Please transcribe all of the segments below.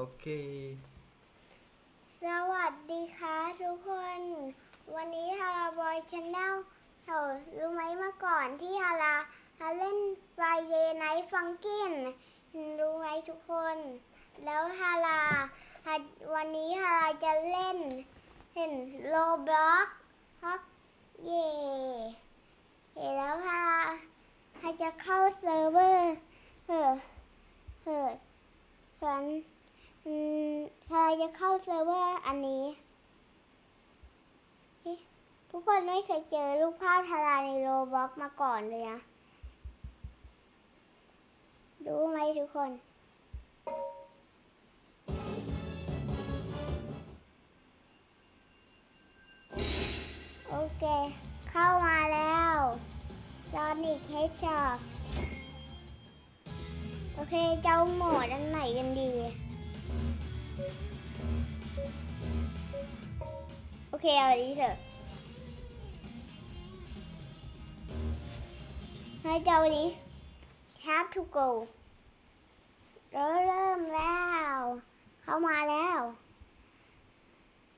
โอเค สวัสดีค่ะทุกคน วันนี้ฮาราบอยชาแนลเรารู้ไหมเมื่อก่อนที่ฮาราฮาเล่น Friday Night Funkin' รู้ไหมทุกคน แล้วฮาราฮวันนี้ฮาราจะเล่น เห็นโลบล็อกฮอกเย่เห็นแล้วฮาราฮาจะเข้าเซิร์ฟเวอร์เฮ้อเฮ้อเพื่อน อืมเธอจะเข้าเซิร์ฟเวอร์อันนี้ ทุกคนไม่เคยเจอรูปภาพทาราในโรบล็อกมาก่อนเลยนะรู้ไหมทุกคน โอเค เข้ามาแล้วซอนิกเฮดช็อปโอเค เจ้าหมดอันไหนกันดี โอเค เอาอันนี้เถอะให้เจ้าอันนี้ tap to go เริ่มเริ่มแล้ว เข้ามาแล้ว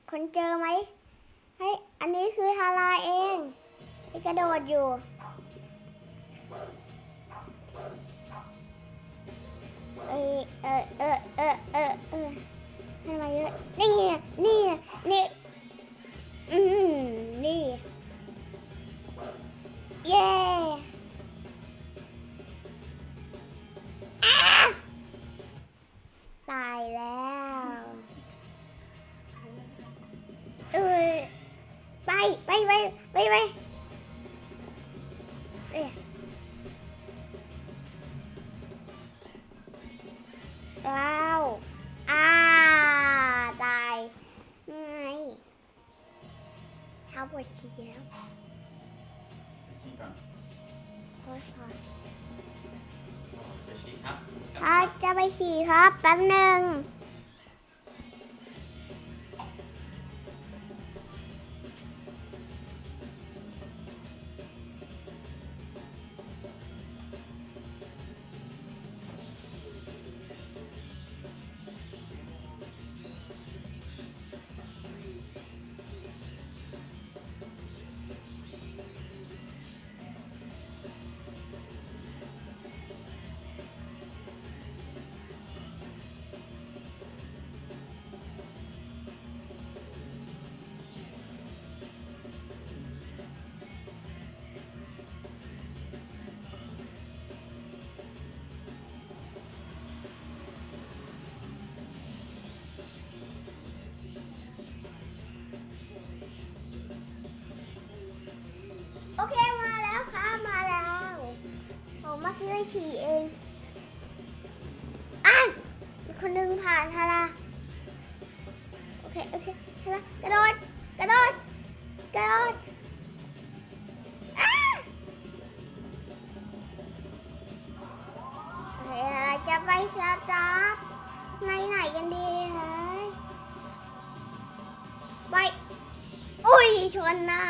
คนเจอไหมเฮ้ยอันนี้คือฮาราเองที่กระโดดอยู่ เออเออเออเออเออ เออทำไมเยอะ นี่ไงนี่ไงนี่ อืมนี่ เท้าปวดฉี่แล้วชี้ก่อนโอ้ยพอจะชี้ครับถ้าจะไปฉี่ครับแป๊บหนึ่ง ผมเมื่อกี้ไปฉี่เองอะคนหนึงผ่านฮาราโอเค โอเคฮารากระโดด กระโดด กระโดดอะโอเคฮาราจะไปสตาร์ทในไหนกันดีฮะไป อุ้ย ชนหน้า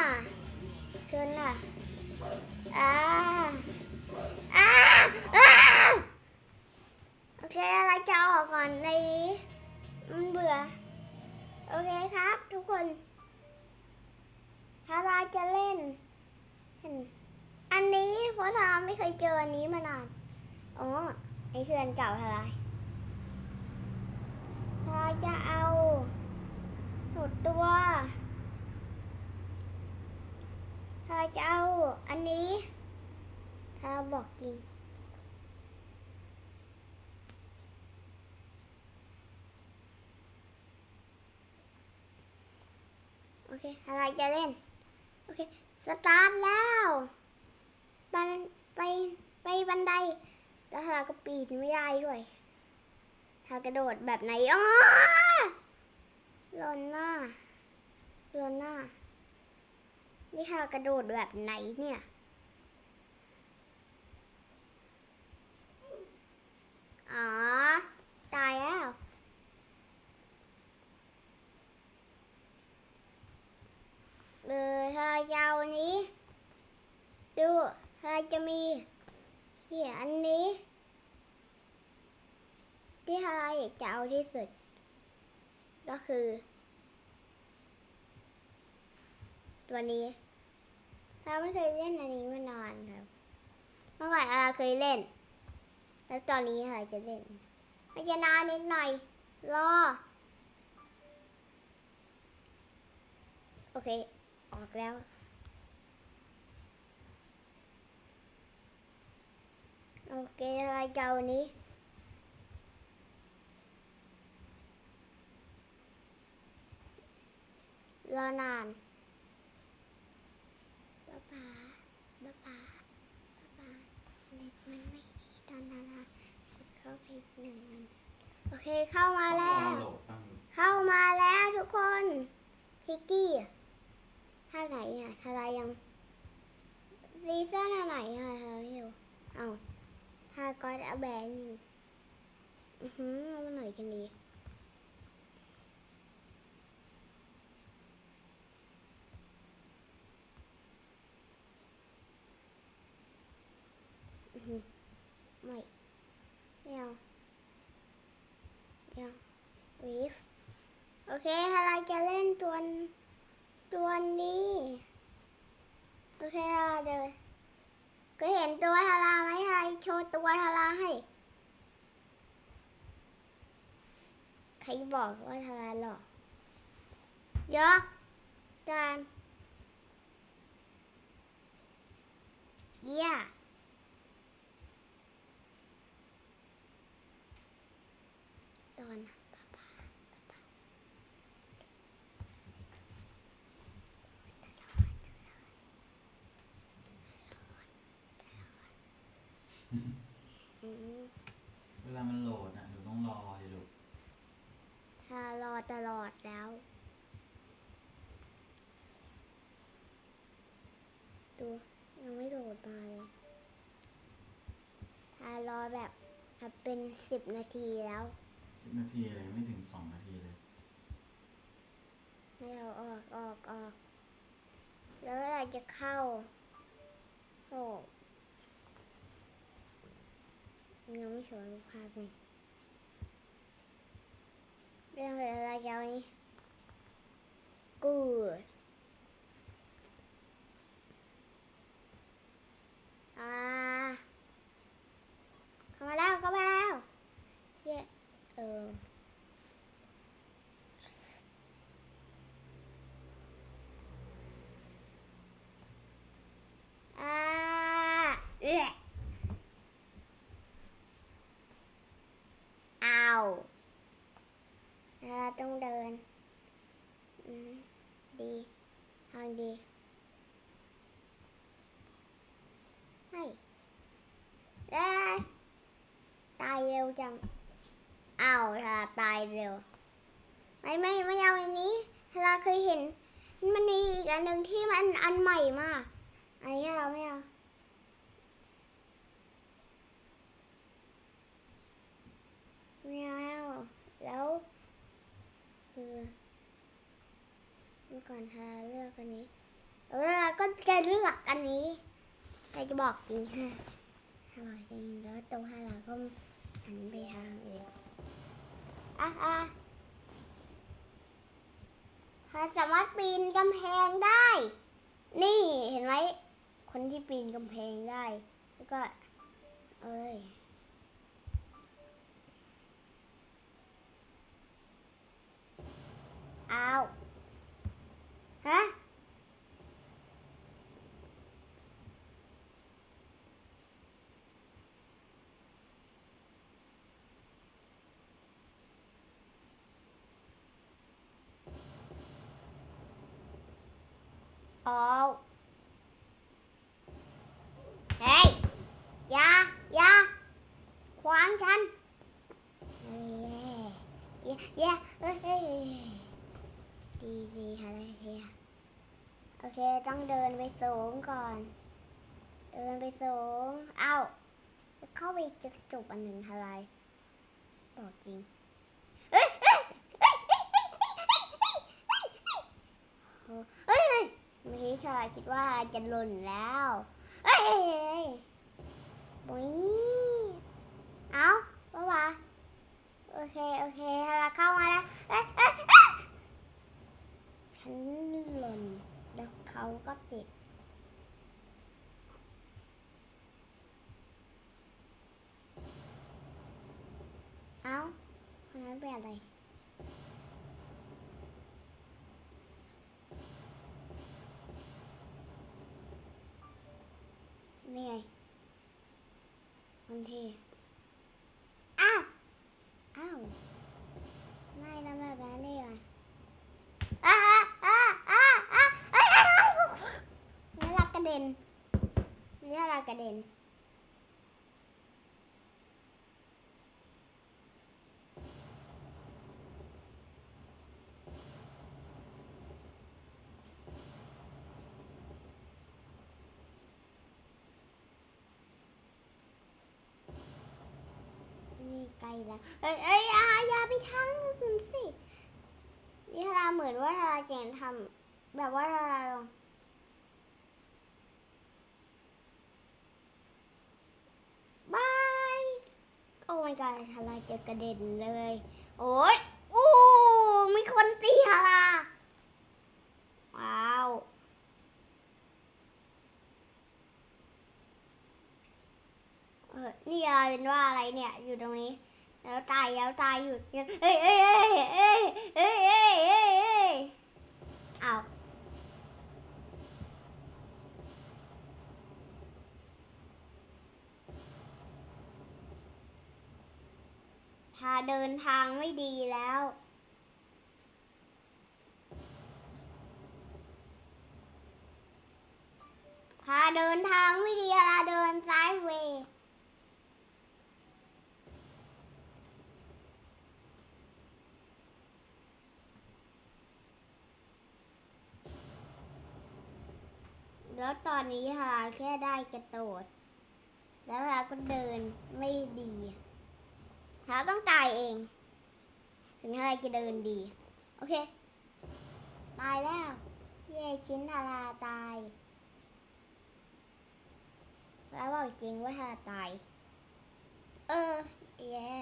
โอเค อะไรจะเล่น โอเค สตาร์ทแล้วบันไปไปบันได แล้วเราก็ปีนไม่ได้ด้วยถ้ากระโดดแบบไหนอ๋อหล่นหน้าหล่นหน้า นี่ค่ะกระโดดแบบไหนเนี่ยอ๋อ ตายแล้ว เออเธอยาวนี้ ดูเธอจะมีเหียอันนี้ ที่เธออยากจะเอาที่สุด ก็คือ ตัวนี้เราไม่เคยเล่นอันนี้มานานครับ เมื่อก่อนเราเคยเล่น แล้วตอนนี้เราจะเล่นไม่จะนานนิดหน่อย รอโอเคออกแล้ว โอเคอะไรเจ้านี้รอนานป๊าป๊าป๊าป๊าป๊าป๊าเน็ตมันไม่ดีตอนนั้นอะกดเข้าไปอีกหนึ่งอันโอเคเข้ามาต้องแล้รอวโหลดบ้างลูกเข้ามาแล้วทุกคน พิกกี้ ท่าไหนอะทารายยังซีซั่นอันไหนอะทารายไม่รู้ ตัวนี้โอเคฮาราเดินก็เห็นตัวฮาราไหมฮารโชว์ตัวฮาราให้ ใครบอกว่าฮาราหลอกยกจานเยี่ยตอนป๊าป๊า อืม เวลามันโหลดอะหนูต้องรอเลยลูกถ้ารอตลอดแล้ว ตัวยังไม่โหลดมาเลยถ้ารอแบบเป็นสิบนาทีแล้วสิบนาทีเลยไม่ถึงสองนาทีเลย ไม่เอาออกออกออก แล้วเราจะเข้าโอ้ ยังไม่ชวนรูภาพเลยเรื่องอะไรยาวนี้กูอ่าเข้ามาแล้วเข้ามาแล้วเย้เอออ่าเอ๊ะ เอาเราต้องเดินอืมดีทางดีไม่เอ๊ะตายเร็วจังเอาถ้าตายเร็ว ไม่ไม่ไม่เอาอันนี้เราเคยเห็น มันมีอีกอันหนึ่งที่มันอันใหม่มาก อันนี้เราไม่เอา ไม่เอาแล้วคือเมื่อก่อนทาเลือกอันนี้เออเราก็จะเลือกอันนี้ใครจะบอกจริงฮะถ้าบอกจริงแล้วตรงห้าเราก็หันไปทางอื่นอะอะถ้าสามารถปีนกำแพงได้ นี่เห็นไหม คนที่ปีนกำแพงได้ แล้วก็ เอ้ย อาฮะอ้าเฮ้ยอย่าอย่าขวางฉันเฮ้ยอย่าอย่าเฮ้ยเฮ้ย ดีดีอะไรเฮียโอเค ต้องเดินไปสูงก่อน เดินไปสูง เอ้าเข้าไปจะจบอันหนึ่งอะไร บอกจริงเฮ้ยเฮ้ยเฮ้ยเฮ้ยเฮ้ยเฮ้ยเมื่อกี้ชายคิดว่าจะหล่นแล้ว เอ้ยเอ้ยเอ้ยโอ้ยเอาป้าวโอเค โอเคเราเข้ามาแล้ว เอ้ยเอ้ยเอ้ย ฉันหล่นแล้วเขาก็ติด เอ้าคนนั้นเป็นอะไรนี่ไงคนเทอ้าว อ้าวไม่แล้วแบบนั้นได้ไงอ้าอ้าอ้าอ้าอ้าอ้าไม่รักกระเด็นไม่รักกระเด็น นี่ไกล แล้วเอ้ยเอ้ยอย่าอย่าไปทางอื่นสินี่ทาราเหมือนว่าทาราเก่งทำแบบว่าทาราลงบายโอ้ my god ทาราจะกระเด็นเลย โอ้ยอู้มีคนตีทาราว้าวเออนี่อะไรเป็นว่าอะไรเนี่ย อยู่ตรงนี้ แล้วตายแล้วตายอยู่เนี่ยเอ้ยเอ้ยเอ้ยเอ้ยเอ้ยเอ้ยเอ้ยเอ้ยอ้าวถ้าเดินทางไม่ดีแล้วถ้าเดินทางไม่ดีเราเดินซ้ายเว แล้วตอนนี้ค่ะแค่ได้กระโดด แล้วเราก็เดินไม่ดีเราต้องตายเอง ถึงเราจะเดินดี โอเค ตายแล้ว เย่ชิ้นทาราตาย แล้วบอกจริงว่าทาราตาย เออแย่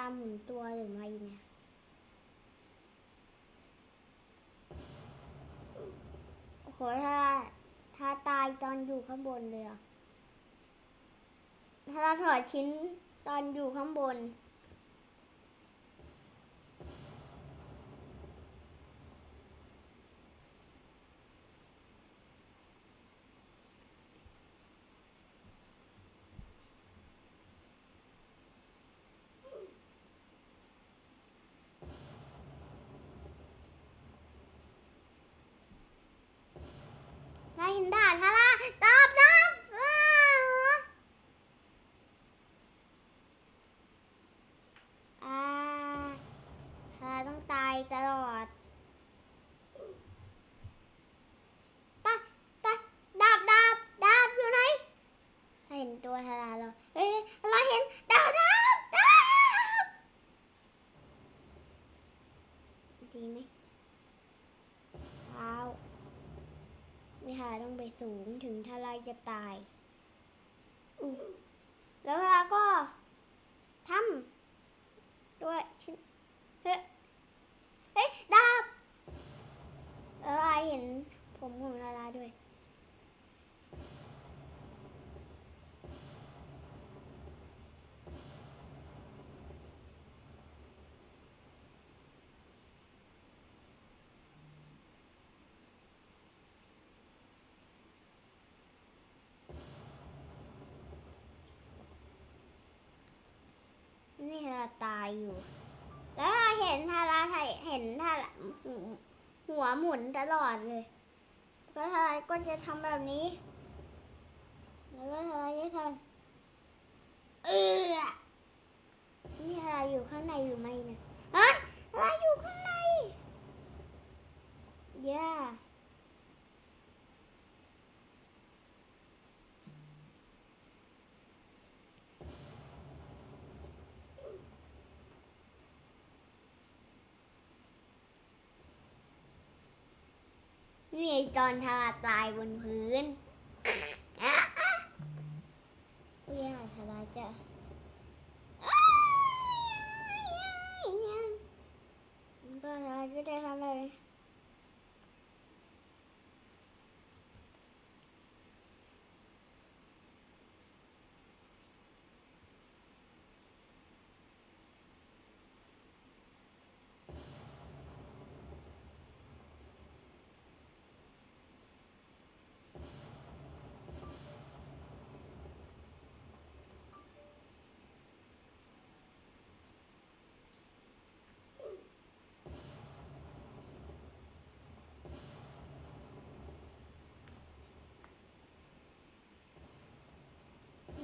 าหมุนตัวหรือไม่เนี่ยโอ้โหถ้าถ้าตายตอนอยู่ข้างบนเลยอะถ้าเราถอดชิ้นตอนอยู่ข้างบนาหินด่านพระรา สูงถึงทลายจะตายอู้แล้วเราก็ทำตัวชิ้นเฮ้ยเฮ้ยดาบแล้วเราเห็นผมของลาลาด้วย นี่เราตายอยู่ แล้วเราเห็นทาราไทยเห็นทาราหัวหมุนตลอดเลยก็ทาราก็จะทำแบบนี้ แล้วก็ทาราจะทำเออนี่ทาราอยู่ข้างในอยู่ไหมเนี่ยเฮ้ยทาราอยู่ข้างในย่า มีไอจอนทาราตายบนพื้นอุ้ยอะไรทายจะจอนทาราจะได้ทำอะไร นี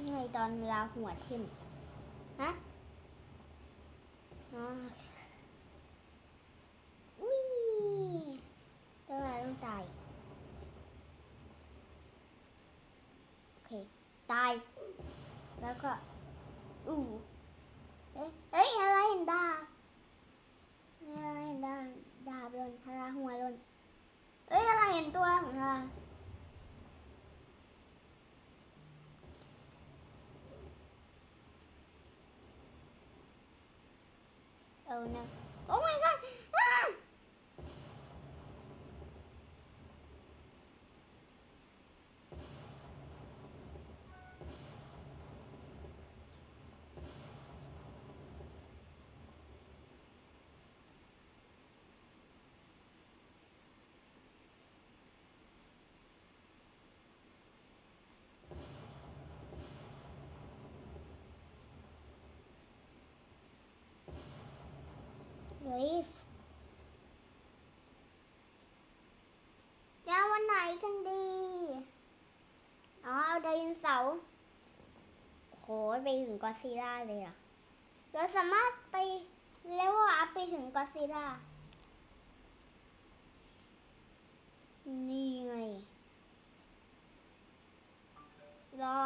่ ไงตอนเวลาหัวทิ่มฮะอ๋อวิ่ตัวอะไรต้องตาย โอเค ตาย แล้วก็ อู้เอ๊ะเอ้ย อะไรเห็นดาบอะไรเห็นดาบดาบโดนทาราหัวโดนเอ้ย อะไรเห็นตัวของทารา Oh no. Leaf จะวันไหนกันดี อ๋อเอาไดโนเสาร์โหไปถึงกอซิล่าเลยอะเราสามารถไปเลเวลอัพไปถึงกอซิล่า นี่ไง รอ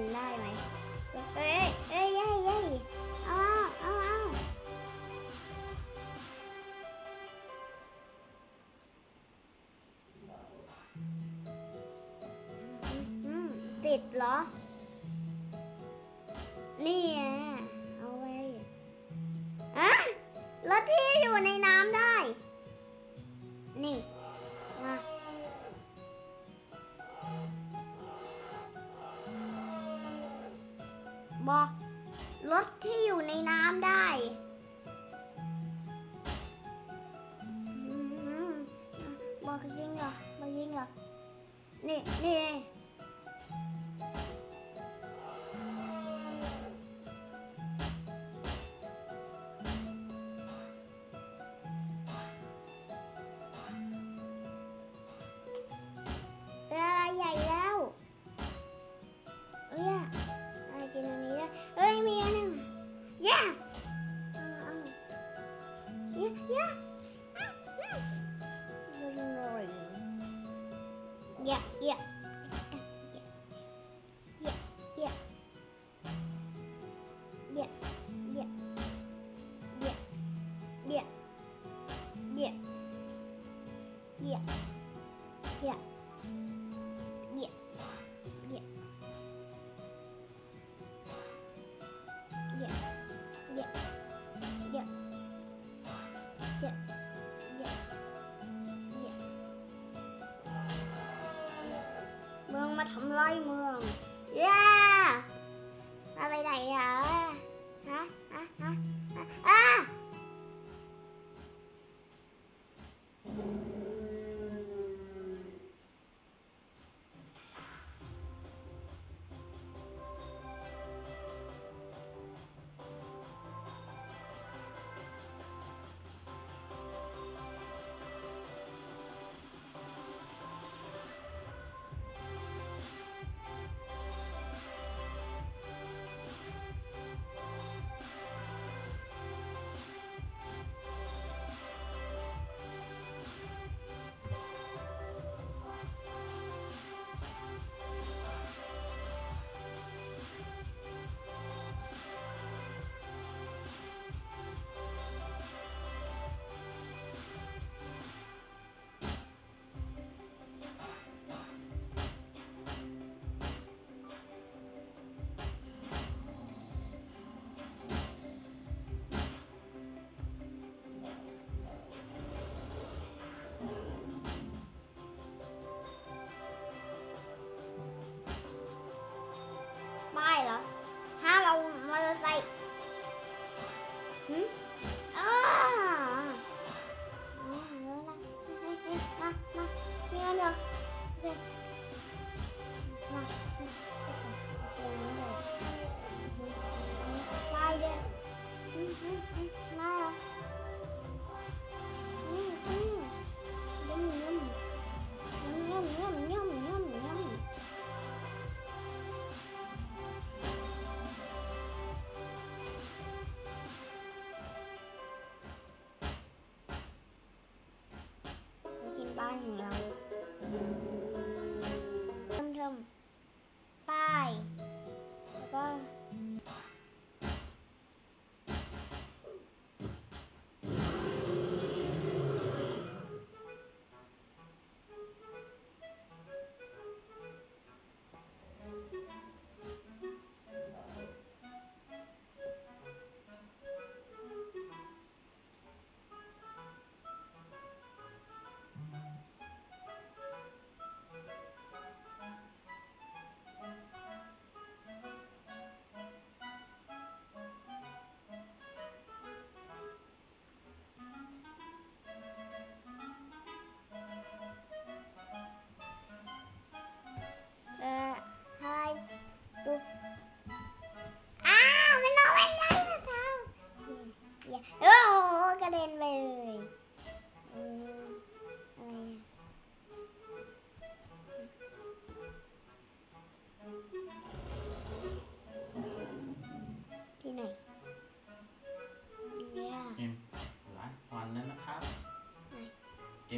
นได้ไหมเอ้ยเอ้ยเอ้ยเอ้ยเอาเอาเอาอืมติดเหรอ นี่ไงเอาไว้อะรถที่อยู่ในน้ำ why 欢迎你们。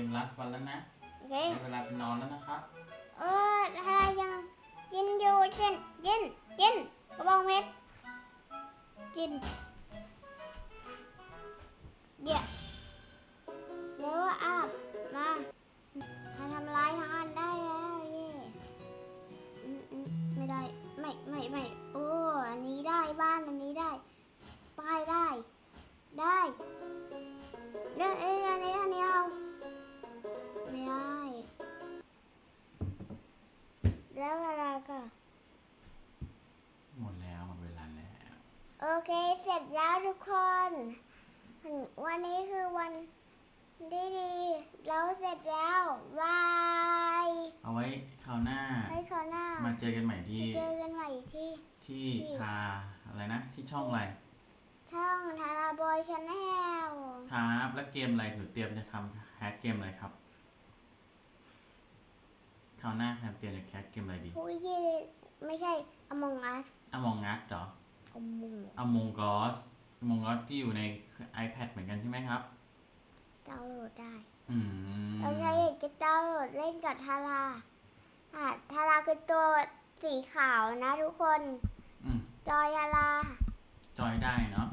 เกมรัดฟันแล้วนะโอเค ได้เวลาไปนอนแล้วนะครับเออถ้ายังกินอยู่กินกินกินกระบองเพชรกิน โอเค เสร็จแล้วทุกคน วันนี้คือวันดีดีๆเราเสร็จแล้วบายเอาไว้คราวหน้า ไว้คราวหน้า มาเจอกันใหม่ที่เจอกันใหม่ที่ ที่ทาอะไรนะ ที่ช่องอะไร ช่องทาราบอยชาแนลครับแล้วเกมอะไรหนูเตรียมจะทำแฮกเกมอะไรครับคราวหน้าครับเตรียมจะแคสเกมอะไรดีผู้ยี่ไม่ใช่ Among Us อมองงัดเหรอ Among อมงกอสอมงกอสที่อยู่ใน iPad เหมือนกันใช่ไหมครับ ดาวน์โหลดได้อืมเราใช้อยากจะดาวน์โหลดเล่นกับทาราอะทาราคือตัวสีขาวนะทุกคน อืมจอยทาราจอยได้เนาะ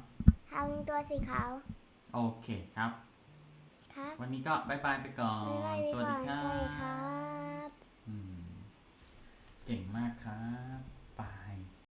ทาเป็นตัวสีขาวโอเคครับ ครับวันนี้ก็บายบายไปก่อน บ๊ายบายสวัสดีครัสวัสดีครับ บอืมเก่งมากครับ